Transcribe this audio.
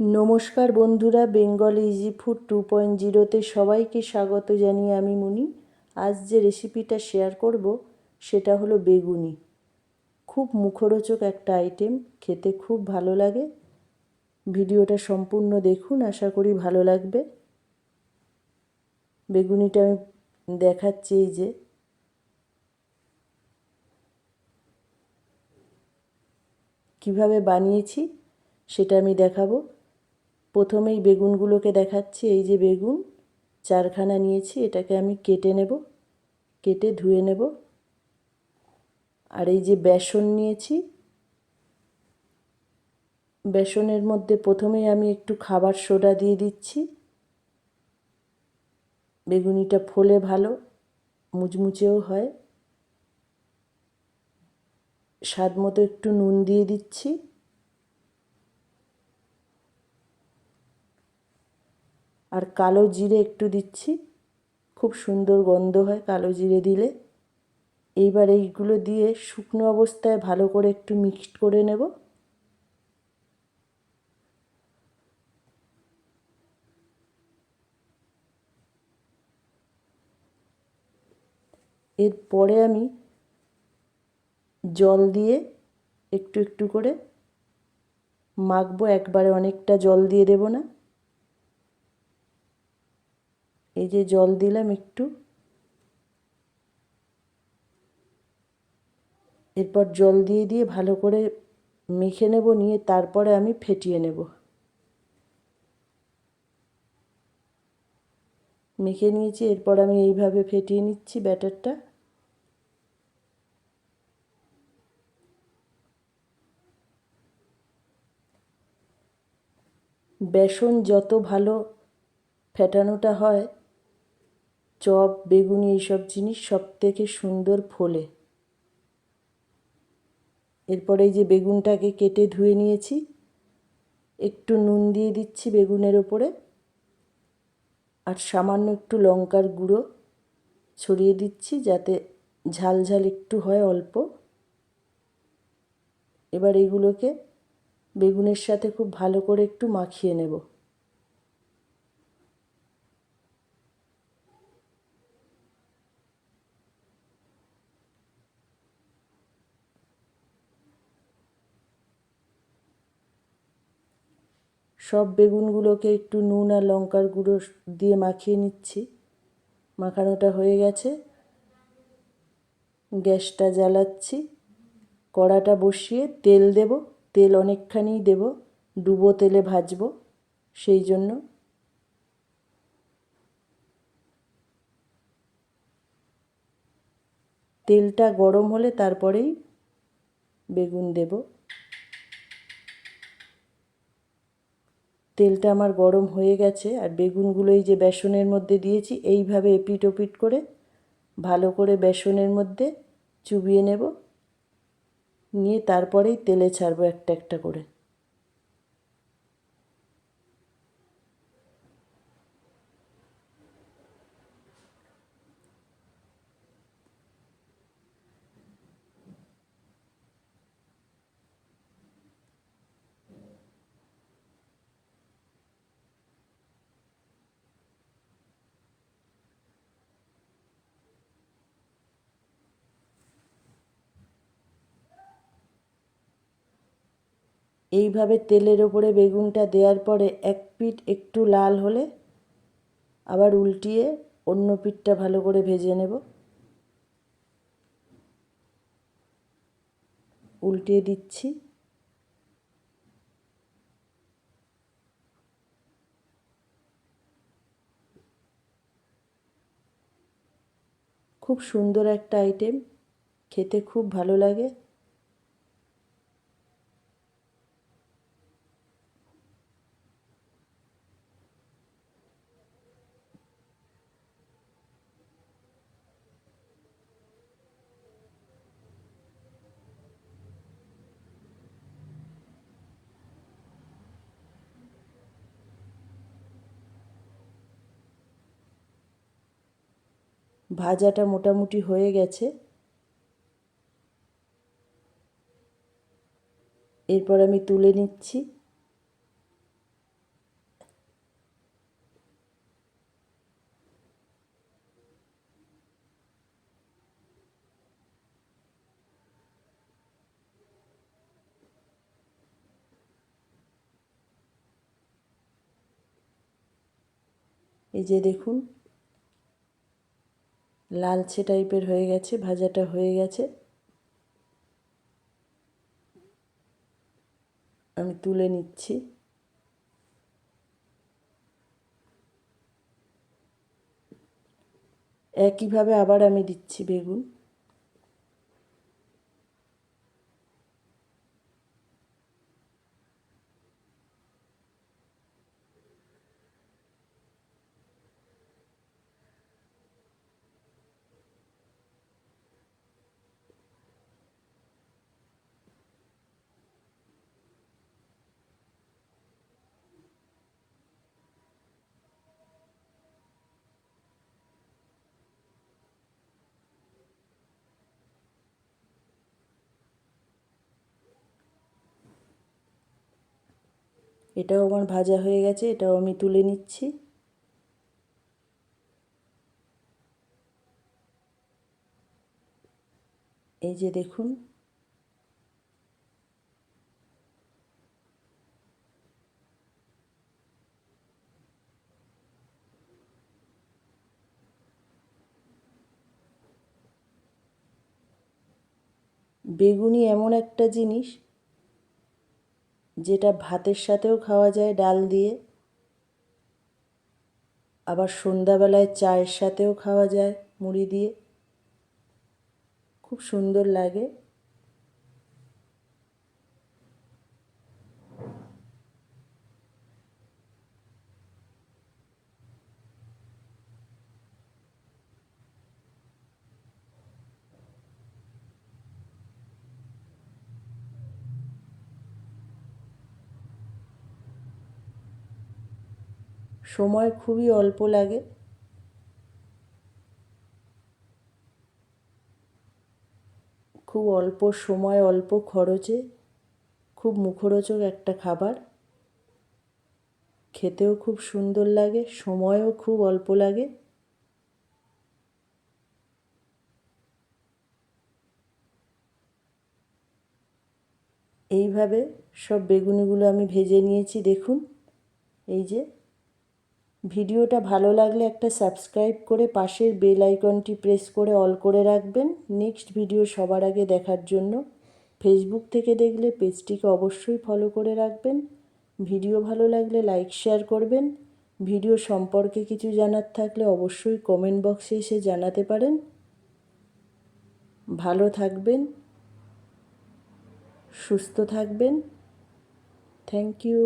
নমস্কার বন্ধুরা, Bengal easy food two point জিরোতে সবাইকে স্বাগত জানিয়ে আমি মুনি। আজ যে রেসিপিটা শেয়ার করব, সেটা হলো বেগুনি। খুব মুখরোচক একটা আইটেম খেতে খুব ভালো লাগে। ভিডিওটা সম্পূর্ণ দেখুন, আশা করি ভালো লাগবে। বেগুনিটা আমি দেখাচ্ছি এই যে। কীভাবে বানিয়েছি, সেটা আমি দেখাবো। প্রথমেই বেগুনগুলোকে দেখাচ্ছি, এই যে বেগুন। চারখানা নিয়েছি, এটাকে আমি কেটে নেব, কেটে ধুয়ে নেব। আর এই যে বেসন নিয়েছি, বেসনের মধ্যে প্রথমেই আমি একটু খাবার সোডা দিয়ে দিচ্ছি। বেগুনিটা ফোলে ভালো, মুচমুচেও হয়। স্বাদ মতো একটু নুন দিয়ে দিচ্ছি। আর কালো জিরে একটু দিচ্ছি। খুব সুন্দর গন্ধ হয় কালো জিরে দিলে। এইবার এইগুলো দিয়ে শুকনো অবস্থায় ভালো করে একটু মিক্সড করে নেব। এরপরে আমি জল দিয়ে একটু একটু করে মাখবো। একবারে অনেকটা জল দিয়ে দেব না। এই যে জল দিলাম একটু। এরপর জল দিয়ে দিয়ে ভালো করে মেখে নেব, নিয়ে তারপরে আমি ফেটিয়ে নেব। মেখে নিয়েছি, এরপর আমি এইভাবে ফেটিয়ে নিচ্ছি ব্যাটারটা। বেসন যত ভালো ফেটানোটা হয় চপ, বেগুনি এইসব জিনিস সব থেকে সুন্দর ফোলে। এরপরে এই যে বেগুনটাকে কেটে ধুয়ে নিয়েছি, একটু নুন দিয়ে দিচ্ছি বেগুনের ওপরে, আর সামান্য একটু লঙ্কার গুঁড়ো ছড়িয়ে দিচ্ছি যাতে ঝাল ঝাল একটু হয় অল্প। এবার এগুলোকে বেগুনের সাথে খুব ভালো করে একটু মাখিয়ে নেব। সব বেগুনগুলোকে একটু নুন আর লঙ্কার গুঁড়ো দিয়ে মাখিয়ে নিচ্ছি। মাখানোটা হয়ে গেছে। গ্যাসটা জ্বালাচ্ছি। কড়াটা বসিয়ে তেল দেব। তেল অনেকখানি দেব। ডুবো তেলে ভাজবো। সেই জন্য। তেলটা গরম হলে তারপরেই বেগুন দেব। তেলটা আমার গরম হয়ে গেছে আর বেগুনগুলো এই যে বেসনের মধ্যে দিয়েছি, এইভাবে এপিট ওপিট করে ভালো করে বেসনের মধ্যে চুবিয়ে নেব। নিয়ে তারপরেই তেলে ছাড়বো একটা একটা করে। এইভাবে তেলের ওপরে বেগুনটা দেওয়ার পরে এক পিঠ একটু লাল হলে আবার উল্টিয়ে অন্য পিঠটা ভালো করে ভেজে নেব। উল্টিয়ে দিচ্ছি। খুব সুন্দর একটা আইটেম খেতে খুব ভালো লাগে। ভাজাটা মোটামুটি হয়ে গেছে। এরপর আমি তুলে নিচ্ছি। এই যে দেখুন লালচে টাইপের হয়ে গেছে, ভাজাটা হয়ে গেছে। আমি তুলে নিচ্ছি। একইভাবে আবার আমি দিচ্ছি বেগুন। এটাও আমার ভাজা হয়ে গেছে, এটাও আমি তুলে নিচ্ছি। এই যে দেখুন। বেগুনি এমন একটা জিনিস যেটা ভাতের সাথেও খাওয়া যায় ডাল দিয়ে। আবার সন্ধ্যাবেলায় চায়ের সাথেও খাওয়া যায় মুড়ি দিয়ে। খুব সুন্দর লাগে। সময় খুবই অল্প লাগে। খুব অল্প সময়, অল্প খরচে, খুব মুখরোচক একটা খাবার। খেতেও খুব সুন্দর লাগে, সময়ও খুব অল্প লাগে। এইভাবে সব বেগুনিগুলো আমি ভেজে নিয়েছি, দেখুন। এই যে ভিডিওটা ভালো লাগলে একটা সাবস্ক্রাইব করে পাশের বেল আইকনটি প্রেস করে অল করে রাখবেন। নেক্সট ভিডিও সবার আগে দেখার জন্য ফেসবুক থেকে দেখলে পেজটিকে অবশ্যই ফলো করে রাখবেন। ভিডিও ভালো লাগলে লাইক, শেয়ার করবেন। ভিডিও সম্পর্কে কিছু জানার থাকলে অবশ্যই কমেন্ট বক্সে এসে জানাতে পারেন। ভালো থাকবেন, সুস্থ থাকবেন। Thank you.